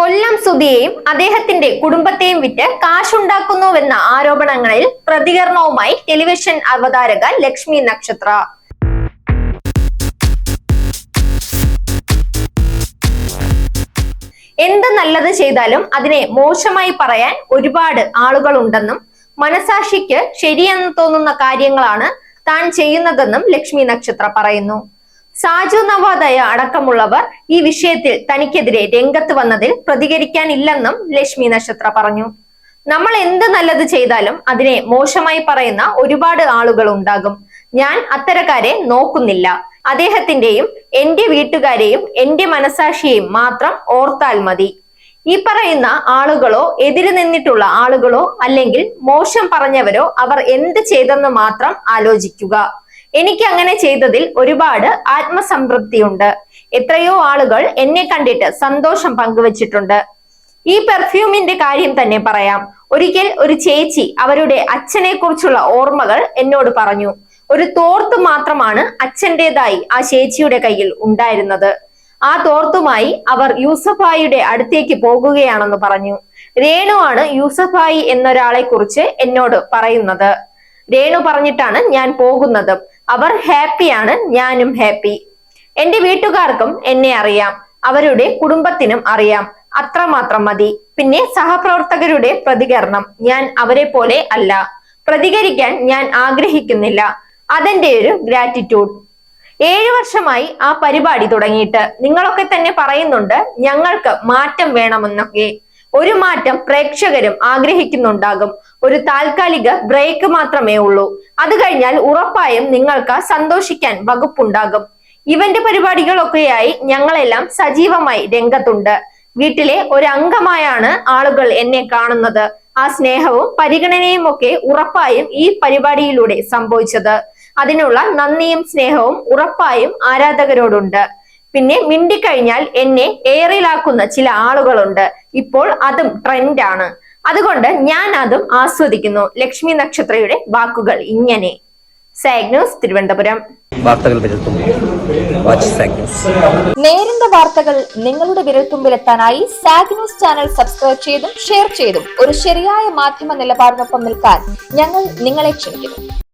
കൊല്ലം സുധിയെയും അദ്ദേഹത്തിന്റെ കുടുംബത്തെയും വിറ്റ് കാശുണ്ടാക്കുന്നുവെന്ന ആരോപണങ്ങളിൽ പ്രതികരണവുമായി ടെലിവിഷൻ അവതാരക ലക്ഷ്മി നക്ഷത്ര. എന്ത് നല്ലത് ചെയ്താലും അതിനെ മോശമായി പറയാൻ ഒരുപാട് ആളുകളുണ്ടെന്നും മനസാക്ഷിക്ക് ശരിയെന്ന് തോന്നുന്ന കാര്യങ്ങളാണ് താൻ ചെയ്യുന്നതെന്നും ലക്ഷ്മി നക്ഷത്ര പറയുന്നു. സാജു നവാദയ അടക്കമുള്ളവർ ഈ വിഷയത്തിൽ തനിക്കെതിരെ രംഗത്ത് വന്നതിൽ പ്രതികരിക്കാനില്ലെന്നും ലക്ഷ്മി നക്ഷത്ര പറഞ്ഞു. നമ്മൾ എന്ത് നല്ലത് ചെയ്താലും അതിനെ മോശമായി പറയുന്ന ഒരുപാട് ആളുകൾ ഉണ്ടാകും. ഞാൻ അത്തരക്കാരെ നോക്കുന്നില്ല. അദ്ദേഹത്തിന്റെയും എന്റെ വീട്ടുകാരെയും എന്റെ മനസാക്ഷിയെയും മാത്രം ഓർത്താൽ മതി. ഈ പറയുന്ന ആളുകളോ എതിര് നിന്നിട്ടുള്ള ആളുകളോ അല്ലെങ്കിൽ മോശം പറഞ്ഞവരോ അവർ എന്ത് ചെയ്തെന്ന് മാത്രം ആലോചിക്കുക. എനിക്ക് അങ്ങനെ ചെയ്തതിൽ ഒരുപാട് ആത്മസംതൃപ്തിയുണ്ട്. എത്രയോ ആളുകൾ എന്നെ കണ്ടിട്ട് സന്തോഷം പങ്കുവച്ചിട്ടുണ്ട്. ഈ പെർഫ്യൂമിന്റെ കാര്യം തന്നെ പറയാം. ഒരിക്കൽ ഒരു ചേച്ചി അവരുടെ അച്ഛനെ കുറിച്ചുള്ള ഓർമ്മകൾ എന്നോട് പറഞ്ഞു. ഒരു തോർത്ത് മാത്രമാണ് അച്ഛന്റെതായി ആ ചേച്ചിയുടെ കയ്യിൽ ഉണ്ടായിരുന്നത്. ആ തോർത്തുമായി അവർ യൂസഫായിയുടെ അടുത്തേക്ക് പോകുകയാണെന്ന് പറഞ്ഞു. രേണു ആണ് യൂസഫായി എന്നൊരാളെ കുറിച്ച് എന്നോട് പറയുന്നത്. രേണു പറഞ്ഞിട്ടാണ് ഞാൻ പോകുന്നത്. അവർ ഹാപ്പിയാണ് ഞാനും ഹാപ്പി എന്റെ വീട്ടുകാർക്കും എന്നെ അറിയാം അവരുടെ കുടുംബത്തിനും അറിയാം. അത്രമാത്രം മതി. പിന്നെ സഹപ്രവർത്തകരുടെ പ്രതികരണം ഞാൻ അവരെ പോലെ അല്ല. പ്രതികരിക്കാൻ ഞാൻ ആഗ്രഹിക്കുന്നില്ല. അതെന്റെ ഒരു ഗ്രാറ്റിറ്റ്യൂഡ് ഏഴു വർഷമായി ആ പരിപാടി തുടങ്ങിയിട്ട്. നിങ്ങളൊക്കെ തന്നെ പറയുന്നുണ്ട് ഞങ്ങൾക്ക് മാറ്റം വേണമെന്നൊക്കെ. ഒരു മാറ്റം പ്രേക്ഷകരും ആഗ്രഹിക്കുന്നുണ്ടാകും. ഒരു താൽക്കാലിക ബ്രേക്ക് മാത്രമേ ഉള്ളൂ. അത് കഴിഞ്ഞാൽ ഉറപ്പായും നിങ്ങൾക്ക് സന്തോഷിക്കാൻ വകുപ്പുണ്ടാകും. ഇവന്റ് പരിപാടികളൊക്കെയായി ഞങ്ങളെല്ലാം സജീവമായി രംഗത്തുണ്ട്. വീട്ടിലെ ഒരു ആളുകൾ എന്നെ കാണുന്നത്. ആ സ്നേഹവും പരിഗണനയും ഒക്കെ ഉറപ്പായും ഈ പരിപാടിയിലൂടെ സംഭവിച്ചത്. അതിനുള്ള നന്ദിയും സ്നേഹവും ഉറപ്പായും ആരാധകരോടുണ്ട്. പിന്നെ മിണ്ടിക്കഴിഞ്ഞാൽ എന്നെ ഏറിലാക്കുന്ന ചില ആളുകളുണ്ട്. ഇപ്പോൾ അതും ട്രെൻഡാണ്. അതുകൊണ്ട് ഞാൻ അതും ആസ്വദിക്കുന്നു. ലക്ഷ്മി നക്ഷത്രയുടെ വാക്കുകൾ ഇങ്ങനെ. സാഗ്നൂസ് തിരുവനന്തപുരം. വാർത്തകൾ നേരിന്റെ വാർത്തകൾ നിങ്ങളുടെ വിരൽത്തുമ്പിലെത്താനായി സാഗ് ന്യൂസ് ചാനൽ സബ്സ്ക്രൈബ് ചെയ്തും ഷെയർ ചെയ്തും ഒരു ശരിയായ മാധ്യമ നിലപാടിനൊപ്പം നിൽക്കാൻ ഞങ്ങൾ നിങ്ങളെ ക്ഷണിക്കുന്നു.